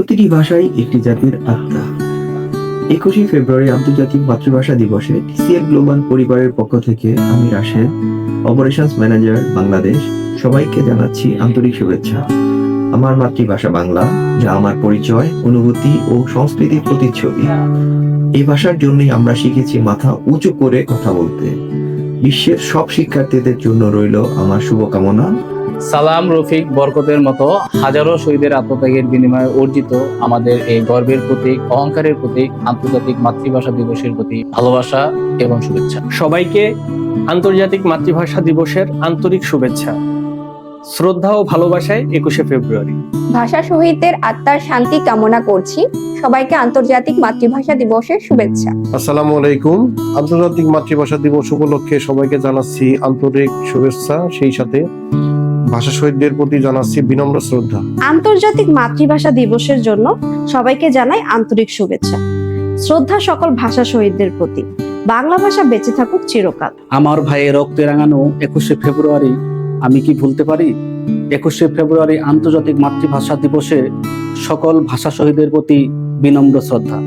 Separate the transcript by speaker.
Speaker 1: প্রতিটি ভাষাই একটি জাতির আত্মা। একুশে ফেব্রুয়ারি আন্তর্জাতিক মাতৃভাষা দিবসে টিসিএল গ্লোবাল পরিবারের পক্ষ থেকে আমি রাশেদ অপারেশনস ম্যানেজার বাংলাদেশ। সবাইকে জানাচ্ছি আন্তরিক শুভেচ্ছা। আমার মাতৃভাষা বাংলা, যা আমার পরিচয়, অনুভূতি ও সংস্কৃতির প্রতিচ্ছবি। এই ভাষার জন্যই আমরা শিখেছি মাথা উঁচু করে কথা বলতে। বিশ্বের সব শিক্ষার্থীদের জন্য রইল আমার শুভকামনা।
Speaker 2: সালাম রফিক বরকতের মতো হাজারো শহীদের আত্মত্যাগের বিনিময়ে অর্জিত আমাদের এই গর্বের প্রতীক অহংকারের প্রতীক আন্তর্জাতিক মাতৃভাষা দিবসের প্রতি ভালোবাসা এবং শুভেচ্ছা।
Speaker 3: সবাইকে আন্তর্জাতিক মাতৃভাষা দিবসের আন্তরিক শুভেচ্ছা। শ্রদ্ধা ও ভালোবাসায় একুশে ফেব্রুয়ারি।
Speaker 4: ভাষা শহীদদের আত্মার শান্তি কামনা করছি। সবাইকে আন্তর্জাতিক মাতৃভাষা দিবসের শুভেচ্ছা।
Speaker 5: আসসালামু আলাইকুম। আন্তর্জাতিক মাতৃভাষা দিবস উপলক্ষে সবাইকে জানাচ্ছি আন্তরিক শুভেচ্ছা। সেই সাথে ভাষা শহীদদের প্রতি জানাচ্ছি বিনম্র শ্রদ্ধা।
Speaker 6: আন্তর্জাতিক মাতৃভাষা দিবসের জন্য সবাইকে জানাই আন্তরিক শুভেচ্ছা। শ্রদ্ধা সকল ভাষা শহীদদের প্রতি। বাংলা ভাষা বেঁচে থাকুক চিরকাল।
Speaker 2: আমার ভাইয়ের রক্তে রাঙানো একুশে ফেব্রুয়ারি আমি কি ভুলতে পারি? একুশে ফেব্রুয়ারি আন্তর্জাতিক মাতৃভাষা দিবসে সকল ভাষা শহীদের প্রতি বিনম্র শ্রদ্ধা।